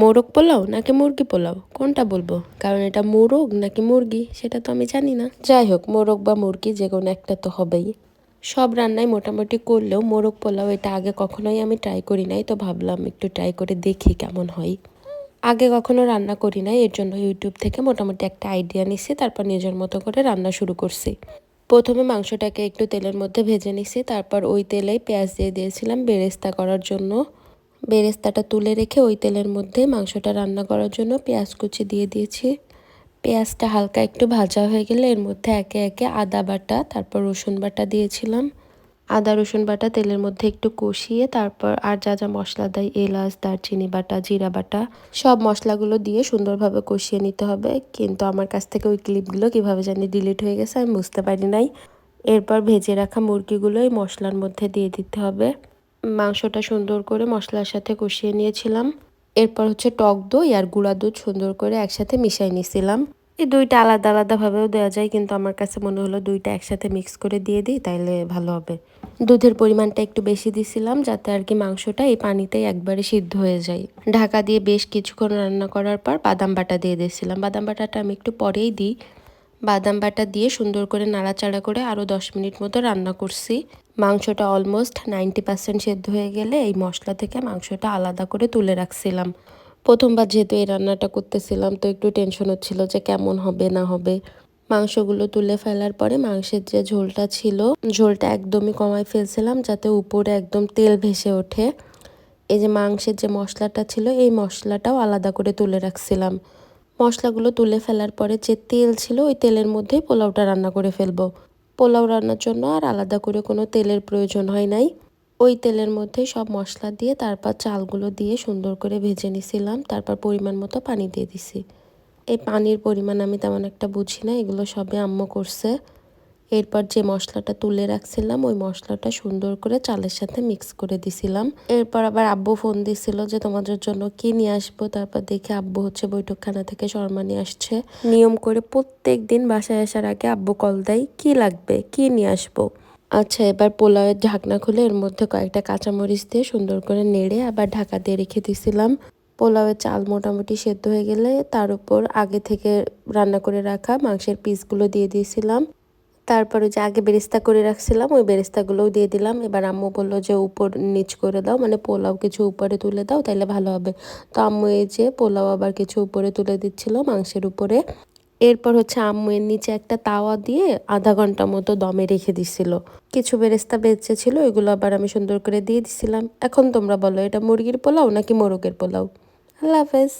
মোরগ পোলাও নাকি মুরগি পোলাও? কোনটা বলব? কারণ এটা মোরগ নাকি মুরগি, সেটা তো আমি জানি না। যাই হোক, মোরগ বা মুরগি যে কোনো একটা তো হবেই। সব রান্নাই মোটামুটি করলেও মোরগ পোলাও এটা আগে কখনোই আমি ট্রাই করি নাই, তো ভাবলাম একটু ট্রাই করে দেখি কেমন হয়। আগে কখনো রান্না করি নাই, এর জন্য ইউটিউব থেকে মোটামুটি একটা আইডিয়া নিছি, তারপর নিজের মতো করে রান্না শুরু করছি। প্রথমে মাংসটাকে একটু তেলের মধ্যে ভেজে নিছি, তারপর ওই তেলেই পেঁয়াজ দিয়ে দিয়েছিলাম বেরেস্তা করার জন্য। বেরেস্তাটা তুলে রেখে ওই তেলের মধ্যে মাংসটা রান্না করার জন্য পেঁয়াজ কুচি দিয়ে দিয়েছি। পেঁয়াজটা হালকা একটু ভাজা হয়ে গেলে এর মধ্যে একে একে আদা বাটা, তারপর রসুন বাটা দিয়েছিলাম। আদা, রসুন বাটা তেলের মধ্যে একটু কষিয়ে তারপর আর যা যা মশলা দেয়, এলাচ, দারচিনি বাটা, জিরা বাটা, সব মশলাগুলো দিয়ে সুন্দরভাবে কষিয়ে নিতে হবে। কিন্তু আমার কাছ থেকে ওই ক্লিপগুলো কীভাবে জানি ডিলিট হয়ে গেছে, আমি বুঝতে পারি নাই। এরপর ভেজে রাখা মুরগিগুলো এই মশলার মধ্যে দিয়ে দিতে হবে। মাংসটা সুন্দর করে মশলার সাথে কষিয়ে নিয়েছিলাম। এরপর হচ্ছে টক দই আর গুঁড়া দুধ সুন্দর করে একসাথে মিশাই নিয়েছিলাম। এই দুইটা আলাদা আলাদাভাবেও দেওয়া যায়, কিন্তু আমার কাছে মনে হলো দুইটা একসাথে মিক্স করে দিয়ে দিই, তাইলে ভালো হবে। দুধের পরিমাণটা একটু বেশি দিছিলাম, যাতে আর কি মাংসটা এই পানিতেই একবারে সিদ্ধ হয়ে যায়। ঢাকা দিয়ে বেশ কিছুক্ষণ রান্না করার পর বাদাম বাটা দিয়ে দিয়েছিলাম। বাদাম বাটাটা আমি একটু পরেই দিই। বাদাম বাটা দিয়ে সুন্দর করে নাড়াচাড়া করে আরও দশ মিনিট মতো রান্না করছি। মাংসটা অলমোস্ট নাইনটি পার্সেন্ট সেদ্ধ হয়ে গেলে এই মশলা থেকে মাংসটা আলাদা করে তুলে রাখছিলাম। প্রথমবার যেহেতু এই রান্নাটা করতেছিলাম, তো একটু টেনশন হচ্ছিল যে কেমন হবে, না হবে। মাংসগুলো তুলে ফেলার পরে মাংসের যে ঝোলটা ছিল, ঝোলটা একদমই কমাই ফেলছিলাম যাতে উপরে একদম তেল ভেসে ওঠে। এই যে মাংসের যে মশলাটা ছিল, এই মশলাটাও আলাদা করে তুলে রাখছিলাম। মশলাগুলো তুলে ফেলার পরে যে তেল ছিল, ওই তেলের মধ্যেই পোলাওটা রান্না করে ফেলব। পোলাও রান্নার জন্য আর আলাদা করে কোনো তেলের প্রয়োজন হয় নাই। ওই তেলের মধ্যে সব মশলা দিয়ে তারপর চালগুলো দিয়ে সুন্দর করে ভেজে নিছিলাম, তারপর পরিমাণ মতো পানি দিয়ে দিছি। এই পানির পরিমাণ আমি তেমন একটা বুঝি না, এগুলো সবে আম্মু করছে। এরপর যে মশলাটা তুলে রাখছিলাম, ওই মশলাটা সুন্দর করে চালের সাথে মিক্স করে দিছিলাম। এরপর আবার আব্বু ফোন দিছিল যে, তোমাদের জন্য কি নিয়ে আসব? তারপর দেখে আব্বু হচ্ছে বৈঠকখানা থেকে শর্মা নিয়ে আসছে। নিয়ম করে প্রত্যেক দিন বাসায় আসার আগে আব্বু কল দেয়, কি লাগবে? কি নিয়ে আসব? আচ্ছা এবার পোলাওয়ের ঢাকনা খুলে এর মধ্যে কয়েকটা কাঁচামরিচ দিয়ে সুন্দর করে নেড়ে আবার ঢাকা দিয়ে রেখে দিছিলাম। পোলাওয়ের চাল মোটামুটি সেদ্ধ হয়ে গেলে তার উপর আগে থেকে রান্না করে রাখা মাংসের পিসগুলো দিয়ে দিয়েছিলাম। তারপরে যে আগে বেরেস্তা করে রাখছিলাম, ওই বেরেস্তাগুলোও দিয়ে দিলাম। এবার আম্মু বলল যে, উপর নিচ করে দাও মানে পোলাও কিছু উপরে তুলে দাও, তাইলে ভালো হবে। তো আম্মু এই যে পোলাও আবার কিছু উপরে তুলে দিচ্ছিল মাংসের উপরে। এরপর হচ্ছে আম্মুয়ের নিচে একটা তাওয়া দিয়ে আধা ঘণ্টা মতো দমে রেখে দিছিল কিছু বেরেস্তা বেঁচে ছিল, ওইগুলো আবার আমি সুন্দর করে দিয়ে দিছিলাম। এখন তোমরা বলো, এটা মুরগির পোলাও নাকি মোরগের পোলাও? আল্লাহ হাফেজ।